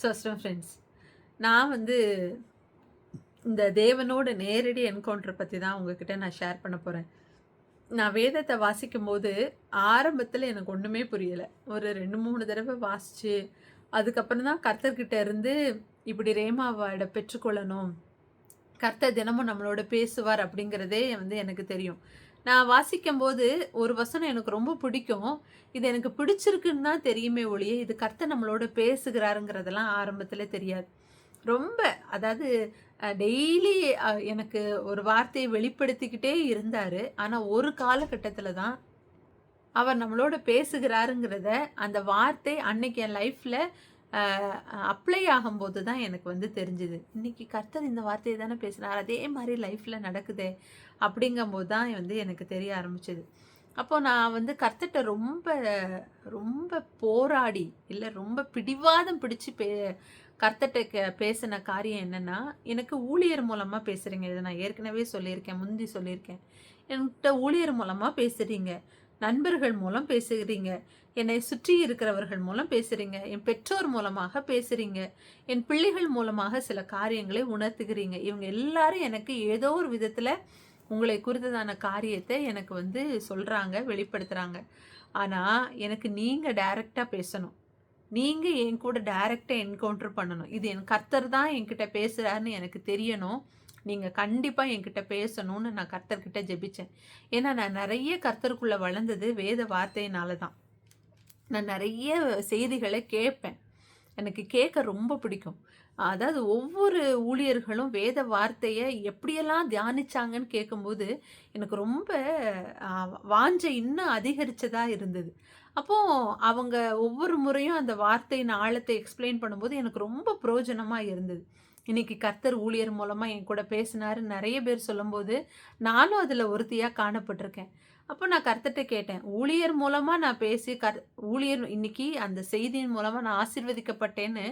சஸ்டம் friends நான் வந்து இந்த தேவனோட நேரடி என்கவுண்டர் பற்றி தான் உங்ககிட்ட நான் ஷேர் பண்ண போகிறேன் நான் வேதத்தை வாசிக்கும் போது ஆரம்பத்தில் எனக்கு ஒன்றுமே புரியலை. ஒரு ரெண்டு மூணு தடவை வாசித்து அதுக்கப்புறம் தான் கர்த்தர்கிட்ட இருந்து இப்படி ரேமாவோட பெற்றுக்கொள்ளணும். கர்த்தர் தினமும் நம்மளோட பேசுவார் அப்படிங்கிறதே வந்து எனக்கு தெரியும். நான் வாசிக்கும் போது ஒரு வசனம் எனக்கு ரொம்ப பிடிக்கும். இது எனக்கு பிடிச்சிருக்குன்னு தான் தெரியுமே ஒழிய இது கர்த்த நம்மளோட பேசுகிறாருங்கிறதெல்லாம் ஆரம்பத்தில் தெரியாது. ரொம்ப அதாவது டெய்லி எனக்கு ஒரு வார்த்தையை வெளிப்படுத்திக்கிட்டே இருந்தார். ஆனால் ஒரு காலகட்டத்தில் தான் அவர் நம்மளோட பேசுகிறாருங்கிறத அந்த வார்த்தை அன்னைக்கு என் லைஃப்பில் அப்ளை ஆகும்போது தான் எனக்கு வந்து தெரிஞ்சுது. இன்றைக்கி கர்த்தர் இந்த வார்த்தையை தானே பேசினார் அதே மாதிரி லைஃப்பில் நடக்குதே. அப்படிங்கும்போது தான் வந்து எனக்கு தெரிய ஆரம்பிச்சது. அப்போது நான் வந்து கர்த்தட்ட ரொம்ப ரொம்ப போராடி இல்லை ரொம்ப பிடிவாதம் பிடிச்சி பே கர்த்தட்ட பேசின காரியம் என்னென்னா எனக்கு ஊழியர் மூலமாக பேசுகிறீங்க இதை நான் ஏற்கனவே சொல்லியிருக்கேன் முந்தி சொல்லியிருக்கேன். என்கிட்ட ஊழியர் மூலமாக பேசுகிறீங்க நண்பர்கள் மூலம் பேசுகிறீங்க என்னை சுற்றி இருக்கிறவர்கள் மூலம் பேசுகிறீங்க என் பெற்றோர் மூலமாக பேசுகிறீங்க என் பிள்ளைகள் மூலமாக சில காரியங்களை உணர்த்துகிறீங்க. இவங்க எல்லாரும் எனக்கு ஏதோ ஒரு விதத்தில் உங்களை குறித்ததான காரியத்தை எனக்கு வந்து சொல்கிறாங்க வெளிப்படுத்துகிறாங்க ஆனால் எனக்கு நீங்கள் டைரெக்டாக பேசணும். நீங்கள் என் கூட டைரெக்டாக என்கவுண்டர் பண்ணணும். இது என் கர்த்தர் தான் என்கிட்ட பேசுகிறாருன்னு எனக்கு தெரியணும். நீங்கள் கண்டிப்பாக என்கிட்ட பேசணும்னு நான் கர்த்தர்கிட்ட ஜெபித்தேன் ஏன்னா நான் நிறைய கர்த்தருக்குள்ளே வளர்ந்தது வேத வார்த்தையினால தான் நான் நிறைய செய்திகளை கேட்பேன். எனக்கு கேட்க ரொம்ப பிடிக்கும். அதாவது ஒவ்வொரு ஊழியர்களும் வேத வார்த்தையை எப்படியெல்லாம் தியானிச்சாங்கன்னு கேட்கும்போது எனக்கு ரொம்ப வாஞ்ச இன்னும் அதிகரித்ததாக இருந்தது. அப்போது அவங்க ஒவ்வொரு முறையும் அந்த வார்த்தையின் ஆழத்தை எக்ஸ்பிளைன் பண்ணும்போது எனக்கு ரொம்ப பிரயோஜனமாக இருந்தது. இன்னைக்கு கர்த்தர் ஊழியர் மூலமாக என் கூட பேசினாரு. நிறைய பேர் சொல்லும்போது நானும் அதில் ஒருத்தியாக காணப்பட்டிருக்கேன். அப்போ நான் கர்த்தர்கிட்ட கேட்டேன் ஊழியர் மூலமாக நான் பேசி கர் ஊழியர் இன்னைக்கு அந்த செய்தியின் மூலமாக நான் ஆசிர்வதிக்கப்பட்டேன்னு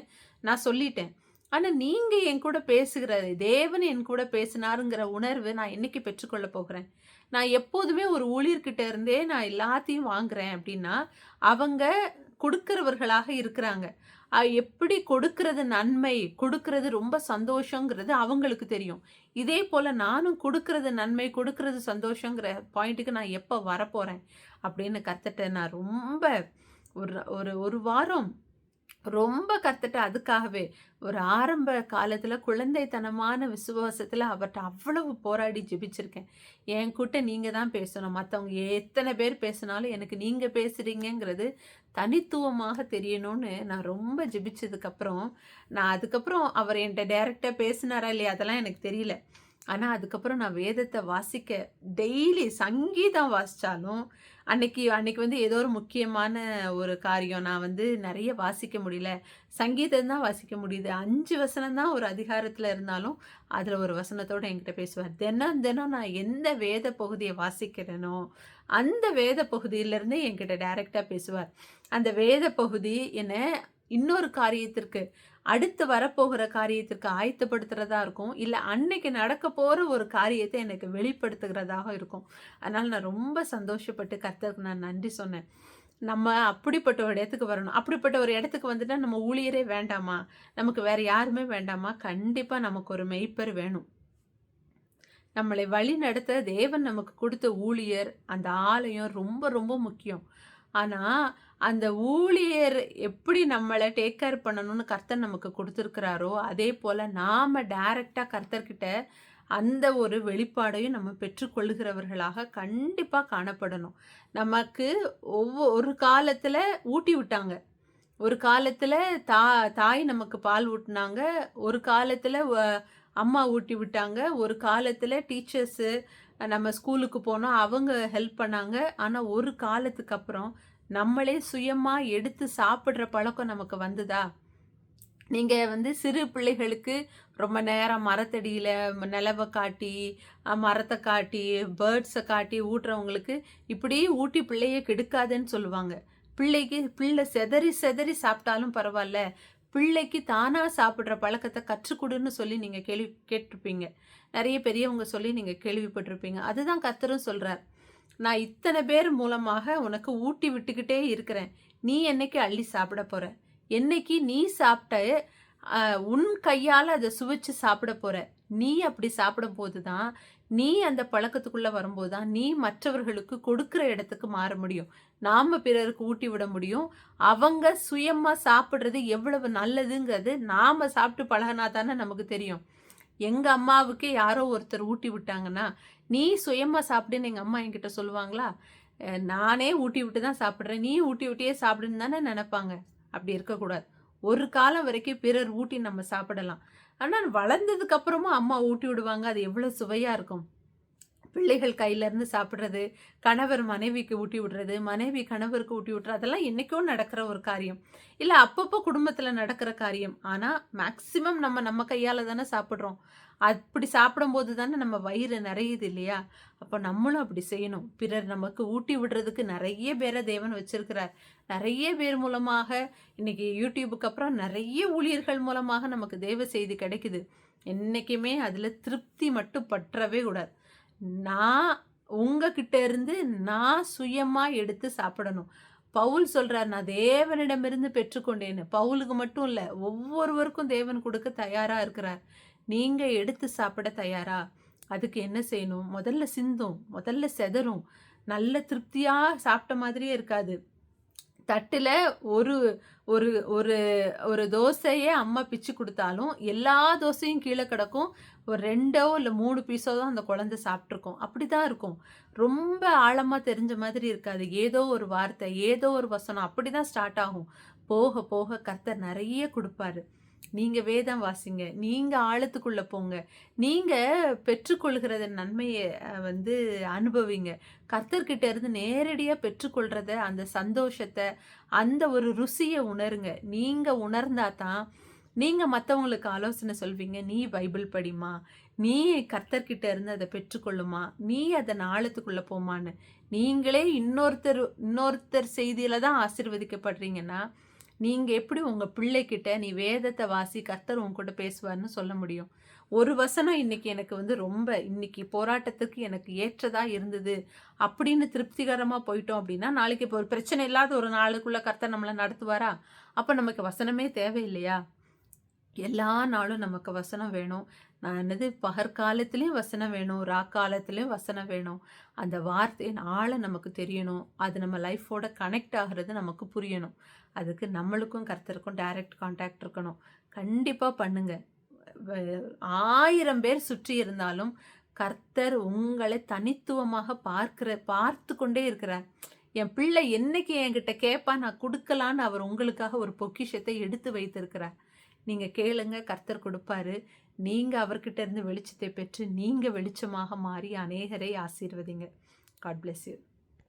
நான் சொல்லிட்டேன். ஆனால் நீங்கள் என் கூட பேசுகிற தேவன் என் கூட பேசினாருங்கிற உணர்வு நான் என்னைக்கு பெற்றுக்கொள்ள போகிறேன். நான் எப்போதுமே ஒரு ஊழியர்கிட்ட இருந்தே நான் எல்லாத்தையும் வாங்குறேன் அப்படின்னா அவங்க கொடுக்கிறவர்களாக இருக்கிறாங்க. எப்படி கொடுக்கறது நன்மை கொடுக்கறது ரொம்ப சந்தோஷங்கிறது அவங்களுக்கு தெரியும். இதே போல் நானும் கொடுக்கறது நன்மை கொடுக்கறது சந்தோஷங்கிற பாயிண்ட்டுக்கு நான் எப்போ வரப்போகிறேன் அப்படின்னு கற்றுட்டேன் நான் ரொம்ப ஒரு ஒரு ஒரு வாரம் ரொம்ப கற்றுட்டு அதுக்காகவே ஒரு ஆரம்ப காலத்தில் குழந்தைத்தனமான விசுவாசத்தில் அவர்கிட்ட அவ்வளவு போராடி ஜெபிச்சிருக்கேன். என் கூட்ட நீங்கள் தான் பேசணும். மற்றவங்க எத்தனை பேர் பேசினாலும் எனக்கு நீங்கள் பேசுகிறீங்கிறது தனித்துவமாக தெரியணும்னு நான் ரொம்ப ஜெபிச்சதுக்கப்புறம் நான் அதுக்கப்புறம் அவர் என்கிட்ட டேரெக்டாக பேசினாரா இல்லையா அதெல்லாம் எனக்கு தெரியல. ஆனால் அதுக்கப்புறம் நான் வேதத்தை வாசிக்க டெய்லி சங்கீதம் வாசித்தாலும் அன்னைக்கு அன்னைக்கு வந்து ஏதோ ஒரு முக்கியமான ஒரு காரியம். நான் வந்து நிறைய வாசிக்க முடியல. சங்கீதம் தான் வாசிக்க முடியுது. அஞ்சு வசனம் தான் ஒரு அதிகாரத்தில் இருந்தாலும் அதில் ஒரு வசனத்தோடு என்கிட்ட பேசுவார். தினம் தினம் நான் எந்த வேத பகுதியை வாசிக்கிறேனோ அந்த வேத பகுதியிலேருந்து என்கிட்ட டைரெக்டாக பேசுவார். அந்த வேத பகுதி என்னை இன்னொரு காரியத்திற்கு அடுத்து வரப்போகிற காரியத்திற்கு ஆயத்தப்படுத்துகிறதா இருக்கும். இல்லை அன்னைக்கு நடக்க போகிற ஒரு காரியத்தை எனக்கு வெளிப்படுத்துகிறதாக இருக்கும். அதனால் நான் ரொம்ப சந்தோஷப்பட்டு கர்த்தருக்கு நான் நன்றி சொன்னேன். நம்ம அப்படிப்பட்ட ஒரு இடத்துக்கு வரணும். அப்படிப்பட்ட ஒரு இடத்துக்கு வந்துட்டால் நம்ம ஊழியரே வேண்டாமா? நமக்கு வேறு யாருமே வேண்டாமா? கண்டிப்பாக நமக்கு ஒரு மெய்ப்பர் வேணும். நம்மளை வழி நடத்த தேவன் நமக்கு கொடுத்த ஊழியர் அந்த ஆலயம் ரொம்ப ரொம்ப முக்கியம். ஆனால் அந்த ஊழியர் எப்படி நம்மளை டேக் கேர் பண்ணணும்னு கர்த்தர் நமக்கு கொடுத்துருக்கிறாரோ அதே போல் நாம் டைரெக்டாக கர்த்தர்கிட்ட அந்த ஒரு வெளிப்பாடையும் நம்ம பெற்றுக்கொள்கிறவர்களாக கண்டிப்பாக காணப்படணும். நமக்கு ஒவ்வொரு காலத்தில் ஊட்டி விட்டாங்க. ஒரு காலத்தில் தா தாய் நமக்கு பால் ஊட்டினாங்க. ஒரு காலத்தில் அம்மா ஊட்டி விட்டாங்க. ஒரு காலத்தில் டீச்சர்ஸு நம்ம ஸ்கூலுக்கு போனோம். அவங்க ஹெல்ப் பண்ணாங்க. ஆனால் ஒரு காலத்துக்கு அப்புறம் நம்மளே சுயமாக எடுத்து சாப்பிட்ற பழக்கம் நமக்கு வந்துதா? நீங்கள் வந்து சிறு பிள்ளைகளுக்கு ரொம்ப நேரம் மரத்தடியில் நிலவை காட்டி மரத்தை காட்டி பேர்ட்ஸை காட்டி ஊட்டுறவங்களுக்கு இப்படி ஊட்டி பிள்ளையை கெடுக்காதுன்னு சொல்லுவாங்க. பிள்ளைக்கு பிள்ளை செதறி செதறி சாப்பிட்டாலும் பரவாயில்ல. பிள்ளைக்கு தானாக சாப்பிட்ற பழக்கத்தை கற்றுக்கொடுன்னு சொல்லி நீங்கள் கேள்வி கேட்டிருப்பீங்க. நிறைய பெரியவங்க சொல்லி நீங்கள் கேள்விப்பட்டிருப்பீங்க. அதுதான் கத்தரும் சொல்கிறார் நான் இத்தனை பேர் மூலமாக உனக்கு ஊட்டி விட்டுக்கிட்டே இருக்கிறேன். நீ என்னைக்கு அள்ளி சாப்பிட போகிற என்னைக்கு நீ சாப்பிட்ட உன் கையால் அதை சுவைச்சு சாப்பிட போற. நீ அப்படி சாப்பிடும் போது தான், நீ அந்த பழக்கத்துக்குள்ளே வரும்போது தான், நீ மற்றவர்களுக்கு கொடுக்குற இடத்துக்கு மாற முடியும். நாம் பிறருக்கு ஊட்டி விட முடியும். அவங்க சுயமாக சாப்பிட்றது எவ்வளவு நல்லதுங்கிறது நாம் சாப்பிட்டு பழகினா தானே நமக்கு தெரியும். எங்கள் அம்மாவுக்கே யாரோ ஒருத்தர் ஊட்டி விட்டாங்கன்னா, "நீ சுயமாக சாப்பிடுன்னு" எங்கள் அம்மா என்கிட்ட சொல்லுவாங்களா? நானே ஊட்டி விட்டு தான் சாப்பிட்றேன் நீ ஊட்டி விட்டியே சாப்பிடுன்னு தானே நினப்பாங்க அப்படி இருக்கக்கூடாது. ஒரு காலம் வரைக்கும் பிறர் ஊட்டி நம்ம சாப்பிடலாம். ஆனால் வளர்ந்ததுக்கு அப்புறமும் அம்மா ஊட்டி விடுவாங்க. அது எவ்வளோ சுவையாக இருக்கும். பிள்ளைகள் கையிலேருந்து சாப்பிட்றது கணவர் மனைவிக்கு ஊட்டி விடுறது, மனைவி கணவருக்கு ஊட்டி விடுறது, அதெல்லாம் என்னைக்கோ நடக்கிற ஒரு காரியம். இல்லை அப்பப்போ குடும்பத்தில் நடக்கிற காரியம். ஆனால் மேக்சிமம் நம்ம நம்ம கையால் தானே சாப்பிட்றோம் அப்படி சாப்பிடும்போது தானே நம்ம வயிறு நிறையுது இல்லையா? அப்போ நம்மளும் அப்படி செய்யணும். பிறர் நமக்கு ஊட்டி விடுறதுக்கு நிறைய பேரை தேவன் வச்சிருக்கிறார். நிறைய பேர் மூலமாக இன்னைக்கு யூடியூபுக்கு அப்புறம் நிறைய ஊழியர்கள் மூலமாக நமக்கு தேவ செய்தி கிடைக்குது. என்றைக்குமே அதில் திருப்தி மட்டும் பற்றவே கூடாது. நான் உங்ககிட்ட இருந்து நான் சுயமாக எடுத்து சாப்பிடணும். பவுல் சொல்கிறார் "நான் தேவனிடமிருந்து பெற்றுக்கொண்டேன்னு." பவுலுக்கு மட்டும் இல்லை ஒவ்வொருவருக்கும் தேவன் கொடுக்க தயாராக இருக்கிறார். நீங்கள் எடுத்து சாப்பிட தயாரா? அதுக்கு என்ன செய்யணும்? முதல்ல சிந்தும். முதல்ல சிதறும். நல்ல திருப்தியாக சாப்பிட்ட மாதிரியே இருக்காது. தட்டில் ஒரு ஒரு ஒரு ஒரு தோசையே அம்மா பிச்சு கொடுத்தாலும் எல்லா தோசையும் கீழே கிடக்கும். ஒரு ரெண்டோ இல்லை மூணு பீஸோ தான் அந்த குழந்தை அப்படி தான் இருக்கும். ரொம்ப ஆழமாக தெரிஞ்ச மாதிரி இருக்காது. ஏதோ ஒரு வார்த்தை, ஏதோ ஒரு வசனம் அப்படி தான் ஸ்டார்ட் ஆகும். போக போக கர்த்தர் நிறைய கொடுப்பாரு நீங்க வேதம் வாசிங்க. நீங்க ஆழத்துக்குள்ள போங்க. நீங்க பெற்றுக்கொள்கிறத நன்மையை வந்து அனுபவிங்க. கர்த்தர்கிட்ட இருந்து நேரடியாக பெற்றுக்கொள்கிறத அந்த சந்தோஷத்தை அந்த ஒரு ருசியை உணருங்க. நீங்க உணர்ந்தா தான், நீங்க மற்றவங்களுக்கு ஆலோசனை சொல்வீங்க. "நீ பைபிள் படிமா நீ கர்த்தர்கிட்ட இருந்து அதை பெற்றுக்கொள்ளுமா. நீ அதை ஆழத்துக்குள்ள போமான்னு நீங்களே இன்னொருத்தர் இன்னொருத்தர் செய்தியில தான் ஆசிர்வதிக்கப்படுறீங்கன்னா நீங்கள் எப்படி உங்கள் பிள்ளைக்கிட்ட "நீ வேதத்தை வாசி, கர்த்தர் உங்ககிட்ட பேசுவார்னு சொல்ல முடியும்? ஒரு வசனம் இன்னைக்கு எனக்கு வந்து ரொம்ப இன்னைக்கு போராட்டத்துக்கு எனக்கு ஏற்றதாக இருந்தது. அப்படின்னு திருப்திகரமாக போயிட்டோம் அப்படின்னா, நாளைக்கு இப்போ ஒரு பிரச்சனை இல்லாத ஒரு நாளுக்குள்ளே கர்த்தர் நம்மளை நடத்துவாரா? அப்போ நமக்கு வசனமே தேவையில்லையா? எல்லா நாளும் நமக்கு வசனம் வேணும். நான் என்னது பகற்காலத்துலேயும் வசனம் வேணும். ராக்காலத்துலேயும் வசனம் வேணும். அந்த வார்த்தையின் ஆழம் நமக்கு தெரியணும். அது நம்ம லைஃபோட கனெக்ட் ஆகிறது நமக்கு புரியணும். அதுக்கு நம்மளுக்கும் கர்த்தருக்கும் டைரக்ட் காண்டாக்ட் இருக்கணும். கண்டிப்பாக பண்ணுங்கள் ஆயிரம் பேர் சுற்றி இருந்தாலும், கர்த்தர் உங்களை தனித்துவமாக பார்க்கிற பார்த்து கொண்டே இருக்கிறார். என் பிள்ளை என்னைக்கு என்கிட்ட கேட்பா நான் கொடுக்கலான்னு அவர் உங்களுக்காக ஒரு பொக்கிஷத்தை எடுத்து வைத்திருக்கிறார். நீங்கள் கேளுங்க, கர்த்தர் கொடுப்பாரு நீங்க அவர்கிட்ட இருந்து வெளிச்சத்தை பெற்று, நீங்க வெளிச்சமாக மாறி அநேகரை ஆசீர்வதிங்க. God bless you.